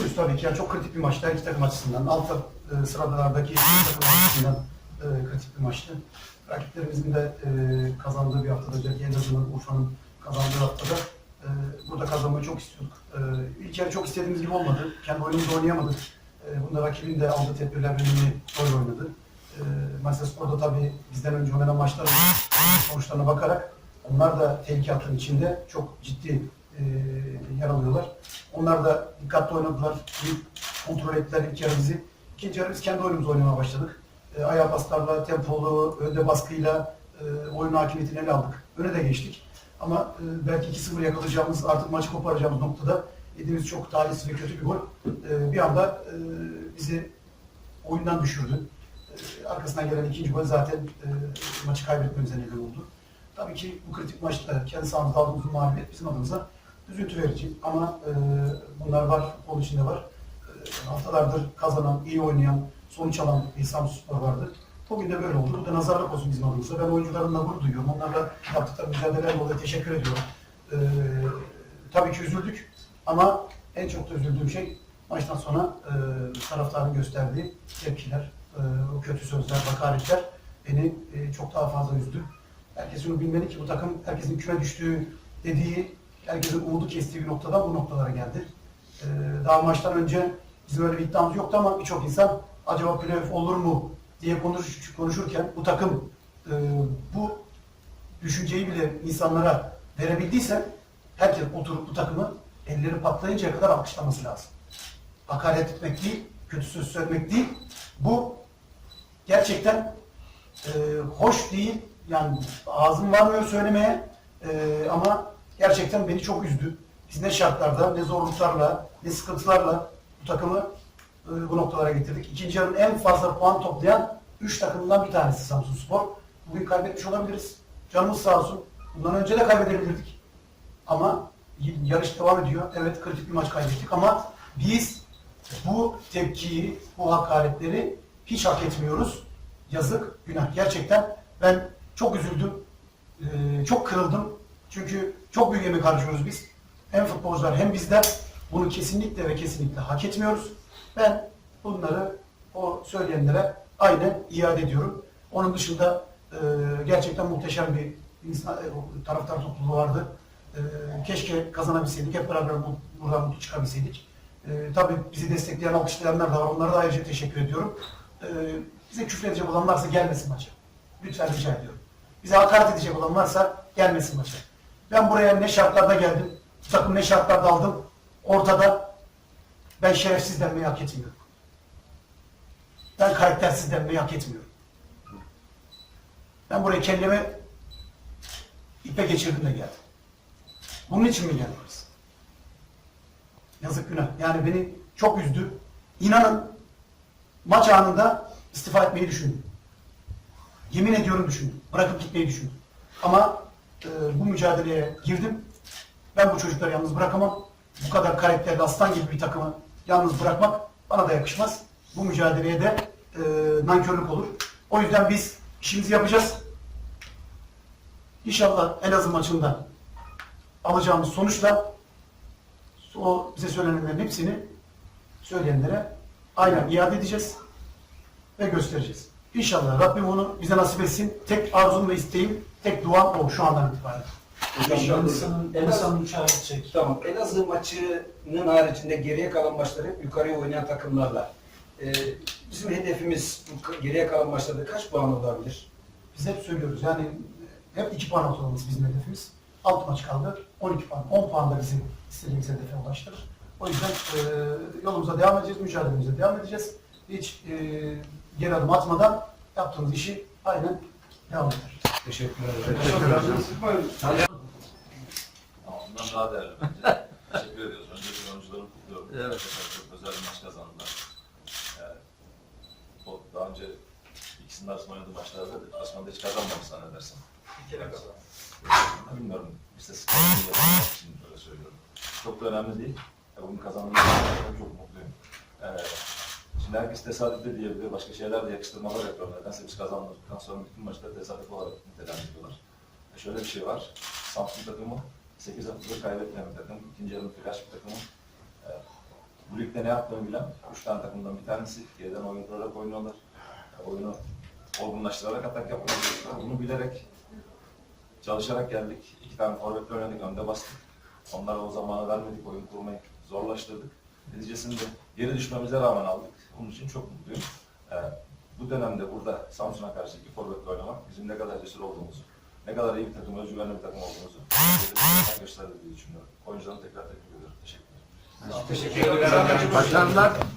Mutluyuz tabii ki. Yani çok kritik bir maçtı her iki takım açısından. Alt e, sıralardaki takım açısından e, kritik bir maçtı. Rakiplerimizin de e, kazandığı bir haftada, en azından Urfa'nın kazandığı haftada e, burada kazanmayı çok istiyorduk. E, ilk yarı çok istediğimiz gibi olmadı. Kendi oyunumuzu oynayamadık. E, bunda rakibin de aldığı tedbirler önemli rol oynadı. E, Manchester Spor'da tabii bizden önce oynanan maçların sonuçlarına bakarak onlar da tehlike hattının içinde çok ciddi e, yer alıyorlar. Onlar da dikkatli oynadılar, iyi kontrol ettiler ilk yarı bizi. İkinci yarı biz kendi oyunumuzu oynamaya başladık. E, ayağa paslarla, tempolu, önde baskıyla e, oyun hakimiyetini ele aldık. Öne de geçtik. Ama e, belki 2-0 yakalayacağımız, artık maçı koparacağımız noktada yediğimiz çok talihsiz ve kötü bir gol e, bir anda e, bizi oyundan düşürdü. E, arkasından gelen ikinci gol zaten e, maçı kaybetmemize neden oldu. Tabii ki bu kritik maçta kendi sahamızda aldığımız mağlubiyet bizim adımıza üzüntü verici. Ama e, bunlar var, futbol içinde var. E, haftalardır kazanan, iyi oynayan, sonuç alan bir Samsunspor vardı. Bugün de böyle oldu. Bu da nazarlık olsun bizim adımıza. Ben oyuncularımla gurur duyuyorum. Onlarla yaptıkları mücadelelerle dolayı teşekkür ediyorum. E, tabii ki üzüldük ama en çok da üzüldüğüm şey maçtan sonra e, taraftarın gösterdiği tepkiler, e, o kötü sözler, hakaretler beni e, çok daha fazla üzdü. Herkes şunu bilmeli ki bu takım herkesin küme düştüğü dediği, herkesin umudu kestiği bir noktadan bu noktalara geldi. Ee, daha maçtan önce bizim öyle bir iddiamız yoktu ama birçok insan acaba playoff olur mu diye konuş, konuşurken bu takım e, bu düşünceyi bile insanlara verebildiyse herkes oturup bu takımı elleri patlayıncaya kadar alkışlaması lazım. Hakaret etmek değil, kötü söz söylemek değil. Bu gerçekten e, hoş değil. Yani ağzım varmıyor söylemeye E, ama gerçekten beni çok üzdü. Biz ne şartlarda, ne zorluklarla, ne sıkıntılarla bu takımı e, bu noktalara getirdik. İkinci yarının en fazla puan toplayan 3 takımından bir tanesi Samsun Spor. Bugün kaybetmiş olabiliriz. Canımız sağ olsun. Bundan önce de kaybedebilirdik. Ama yarış devam ediyor. Evet kritik bir maç kaybettik ama biz bu tepkiyi, bu hakaretleri hiç hak etmiyoruz. Yazık, günah. Gerçekten ben çok üzüldüm. Ee, çok kırıldım. Çünkü çok büyük emek harcıyoruz biz. Hem futbolcular hem bizler bunu kesinlikle ve kesinlikle hak etmiyoruz. Ben bunları o söyleyenlere aynen iade ediyorum. Onun dışında e, gerçekten muhteşem bir insan, e, taraftar topluluğu vardı. E, keşke kazanabilseydik, hep beraber bu, buradan mutlu çıkabilseydik. E, tabii bizi destekleyen, alkışlayanlar da var. Onlara da ayrıca teşekkür ediyorum. E, bize küfür edecek olan varsa gelmesin maça. Lütfen rica ediyorum. Bize hakaret edecek olan varsa gelmesin maça. Ben buraya ne şartlarda geldim, bu takım ne şartlarda aldım. Ortada ben şerefsiz denmeyi hak etmiyorum. Ben karaktersiz denmeyi hak etmiyorum. Ben buraya kendime ipe geçirdim de geldim. Bunun için mi geldik biz? Yazık günah. Yani beni çok üzdü. İnanın maç anında istifa etmeyi düşündüm. Yemin ediyorum düşündüm. Bırakıp gitmeyi düşündüm. Ama e, bu mücadeleye girdim. Ben bu çocukları yalnız bırakamam. Bu kadar karakterli aslan gibi bir takımı yalnız bırakmak bana da yakışmaz. Bu mücadeleye de e, nankörlük olur. O yüzden biz işimizi yapacağız. İnşallah Elazığ maçında alacağımız sonuçla o bize söylenenlerin hepsini söyleyenlere aynen iade edeceğiz ve göstereceğiz. İnşallah Rabbim onu bize nasip etsin. Tek arzum ve isteğim, tek duam o şu andan itibaren. İnşallah. Elisa'nın Elisa'nın uçağı gidecek. Tamam. Elazığ maçının haricinde geriye kalan maçları hep yukarıya oynayan takımlarla. Ee, bizim hedefimiz bu geriye kalan maçlarda kaç puan olabilir? Biz hep söylüyoruz yani hep 2 puan ortalaması bizim hedefimiz. 6 maç kaldı. 12 puan. 10 puan da bizim istediğimiz hedefe ulaştırır. O yüzden e, yolumuza devam edeceğiz, mücadelemize devam edeceğiz. Hiç e, geri adım atmadan yaptığımız işi aynen devam ederiz. Teşekkür ederim. Ama ondan daha değerli bence. Teşekkür ediyoruz. Öncelikle oyuncuları kutluyorum. Evet. Çok özel bir maç kazandılar. Yani, o daha önce ikisinin arasında oynadığı maçlarda Osman'da hiç kazanmamış zannedersem. Bir kere kazandı. Bilmiyorum. İşte sıkıntı yapmak için böyle söylüyorum. Çok da önemli değil. Ya, bugün kazandığımız için çok mutluyum. Ee, şimdi herkes tesadüf de diyebilir. Başka şeyler de yakıştırmalar yapıyorlar. Nedense biz kazandıktan sonra bütün maçları tesadüf olarak nitelendiriyorlar. E şöyle bir şey var. Samsun takımı 8 haftadır kaybetmeyen bir takım. İkinci yarının flash bir takımı. Ee, bu ligde ne yaptığını bilen üç tane takımdan bir tanesi. Geriden oyun kurarak oynuyorlar. Oyunu olgunlaştırarak atak yapmaya. Bunu bilerek çalışarak geldik. İki tane forvetle oynadık, önde bastık. Onlara o zamanı vermedik, oyun kurmayı zorlaştırdık. Neticesinde geri düşmemize rağmen aldık. Bunun için çok mutluyum. Ee, bu dönemde burada Samsun'a karşı iki forvetle oynamak bizim ne kadar cesur olduğumuzu, ne kadar iyi bir takım, özgüvenli bir takım olduğumuzu gösterdi diye düşünüyorum. Oyuncularını tekrar tebrik ediyorum. Teşekkür ederim. Teşekkür ederim. Başkanlar